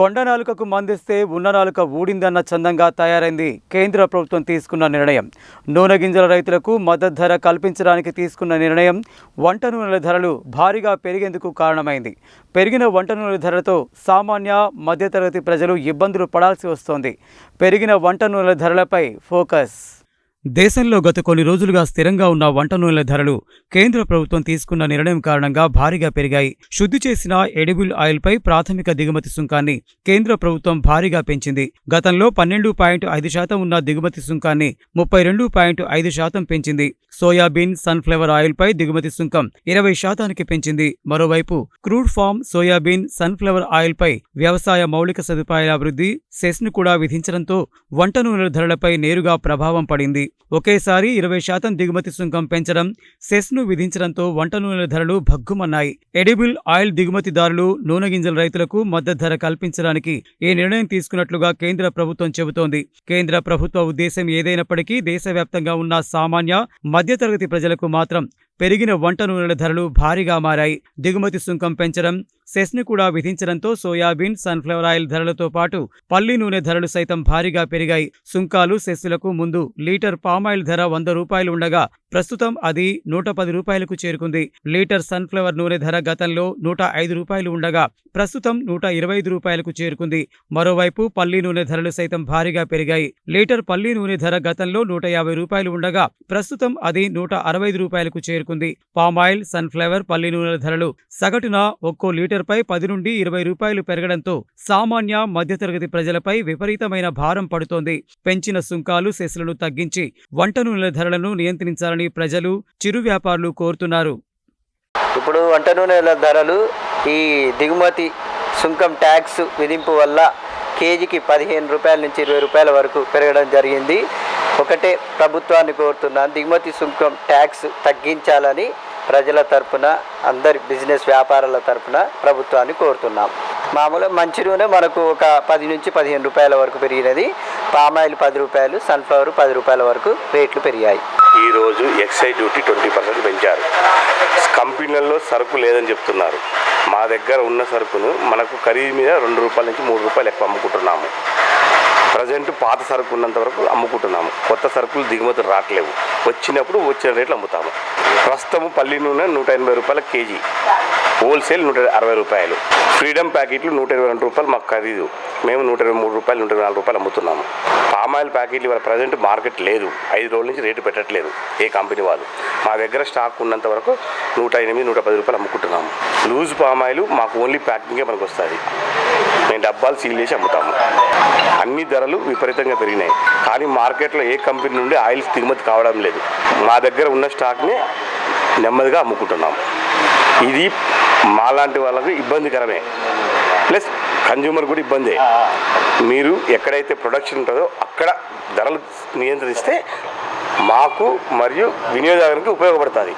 కొండ నాలుకకు మందిస్తే ఉన్న నాలుక ఊడిందన్న చందంగా తయారైంది కేంద్ర ప్రభుత్వం తీసుకున్న నిర్ణయం. నూనె గింజల రైతులకు మద్దతు ధర కల్పించడానికి తీసుకున్న నిర్ణయం వంట నూనెల ధరలు భారీగా పెరిగేందుకు కారణమైంది. పెరిగిన వంట నూనెల ధరలతో సామాన్య మధ్యతరగతి ప్రజలు ఇబ్బందులు పడాల్సి వస్తోంది. పెరిగిన వంట నూనెల ధరలపై ఫోకస్. దేశంలో గత కొన్ని రోజులుగా స్థిరంగా ఉన్న వంట నూనెల ధరలు కేంద్ర ప్రభుత్వం తీసుకున్న నిర్ణయం కారణంగా భారీగా పెరిగాయి. శుద్ధి చేసిన ఎడిబుల్ ఆయిల్పై ప్రాథమిక దిగుమతి సుంకాన్ని కేంద్ర ప్రభుత్వం భారీగా పెంచింది. గతంలో పన్నెండు పాయింట్ ఐదు శాతం ఉన్న దిగుమతి సుంకాన్ని ముప్పై రెండు పాయింట్ ఐదు శాతం పెంచింది. సోయాబీన్ సన్ఫ్లవర్ ఆయిల్పై దిగుమతి సుంకం ఇరవై శాతానికి పెంచింది. మరోవైపు క్రూడ్ ఫామ్ సోయాబీన్ సన్ఫ్లవర్ ఆయిల్పై వ్యవసాయ మౌలిక సదుపాయాల అభివృద్ధి సెస్ను కూడా విధించడంతో వంట నూనెల ధరలపై నేరుగా ప్రభావం పడింది. ఒకేసారి ఇరవై శాతం దిగుమతి సుంకం పెంచడం సెస్ను విధించడంతో వంట నూనెల ధరలు భగ్గుమన్నాయి. ఎడిబుల్ ఆయిల్ దిగుమతిదారులు నూనె గింజల రైతులకు మద్దతు ధర కల్పించడానికి ఈ నిర్ణయం తీసుకున్నట్లుగా కేంద్ర ప్రభుత్వం చెబుతోంది. కేంద్ర ప్రభుత్వ ఉద్దేశం ఏదైనప్పటికీ దేశవ్యాప్తంగా ఉన్న సామాన్య మధ్యతరగతి ప్రజలకు మాత్రం పెరిగిన వంట నూనెల ధరలు భారీగా మారాయి. దిగుమతి సుంకం పెంచడం సెస్ను కూడా విధించడంతో సోయాబీన్ సన్ఫ్లవర్ ఆయిల్ ధరలతో పాటు పల్లి నూనె ధరలు సైతం భారీగా పెరిగాయి. సుంకాలు సెస్సులకు ముందు లీటర్ పామాయిల్ ధర వంద రూపాయలు ఉండగా ప్రస్తుతం అది నూట పది రూపాయలకు చేరుకుంది. లీటర్ సన్ఫ్లవర్ నూనె ధర గతంలో నూట ఐదు రూపాయలు ఉండగా ప్రస్తుతం నూట ఇరవై ఐదు రూపాయలకు చేరుకుంది. మరోవైపు పల్లి నూనె ధరలు సైతం భారీగా పెరిగాయి. లీటర్ పల్లి నూనె ధర గతంలో నూట యాభై రూపాయలు ఉండగా ప్రస్తుతం అది నూట అరవై రూపాయలకు చేరుకుంది. పామాయిల్ సన్ఫ్లవర్ పల్లి నూనెల ధరలు సగటున ఒక్కో లీటర్పై పది నుండి ఇరవై రూపాయలు పెరగడంతో సామాన్య మధ్యతరగతి ప్రజలపై విపరీతమైన భారం పడుతోంది. పెంచిన సుంకాలు సెస్లను తగ్గించి వంట నూనెల ధరలను నియంత్రించాలని ప్రజలు చిరు వ్యాపారులు కోరుతున్నారు. ఇప్పుడు వంట నూనెల ధరలు ఈ దిగుమతి సుంకం ట్యాక్స్ విధింపు వల్ల కేజీకి పదిహేను రూపాయల నుంచి ఇరవై రూపాయల వరకు పెరగడం జరిగింది. ఒకటే ప్రభుత్వాన్ని కోరుతున్నాను దిగుమతి సుంకం ట్యాక్స్ తగ్గించాలని ప్రజల తరపున అందరి బిజినెస్ వ్యాపారాల తరపున ప్రభుత్వాన్ని కోరుతున్నాం. మామూలుగా మంచి నూనె మనకు ఒక పది నుంచి పదిహేను రూపాయల వరకు పెరిగినది. పామాయిల్ పది రూపాయలు సన్ఫ్లవర్ పది రూపాయల వరకు రేట్లు పెరిగాయి. ఈరోజు ఎక్సైజ్ డ్యూటీ ట్వంటీ పర్సెంట్ పెంచారు. కంపెనీలలో సరుకు లేదని చెప్తున్నారు. మా దగ్గర ఉన్న సరుకును మనకు ఖరీదు మీద రెండు రూపాయల నుంచి మూడు రూపాయలు ఎక్కువ అమ్ముకుంటున్నాము. ప్రజెంట్ పాత సరుకు ఉన్నంత వరకు అమ్ముకుంటున్నాము. కొత్త సరుకులు దిగుమతులు రావట్లేవు. వచ్చినప్పుడు వచ్చిన రేట్లు అమ్ముతాము. ప్రస్తుతం పల్లి నూనె నూట ఎనభై రూపాయల కేజీ. హోల్సేల్ నూట అరవై రూపాయలు. ఫ్రీడమ్ ప్యాకెట్లు నూట ఇరవై రెండు రూపాయలు మాకు ఖరీదు. మేము నూట ఇరవై మూడు రూపాయలు నూట ఇరవై నాలుగు రూపాయలు అమ్ముతున్నాము. పామాయిల్ ప్యాకెట్లు ఇవాళ ప్రజెంట్ మార్కెట్ లేదు. ఐదు రోజుల నుంచి రేటు పెట్టట్లేదు ఏ కంపెనీ వాళ్ళు. మా దగ్గర స్టాక్ ఉన్నంత వరకు నూట ఎనిమిది నూట పది రూపాయలు అమ్ముకుంటున్నాము. లూజ్ పామాయిల్ మాకు ఓన్లీ ప్యాకింగే మనకు వస్తుంది మేము డబ్బాలు సీల్ చేసి అమ్ముతాము. అన్ని ధరలు విపరీతంగా పెరిగినాయి. కానీ మార్కెట్లో ఏ కంపెనీ నుండి ఆయిల్స్ దిగుమతి కావడం లేదు. మా దగ్గర ఉన్న స్టాక్ని నెమ్మదిగా అమ్ముకుంటున్నాం ఇది మాలాంటి వాళ్ళకు ఇబ్బందికరమే. ప్లస్ కన్జ్యూమర్ కూడా ఇబ్బందే. మీరు ఎక్కడైతే ప్రొడక్షన్ ఉంటుందో అక్కడ ధరలు నియంత్రిస్తే మాకు మరియు వినియోగదారునికి ఉపయోగపడుతుంది.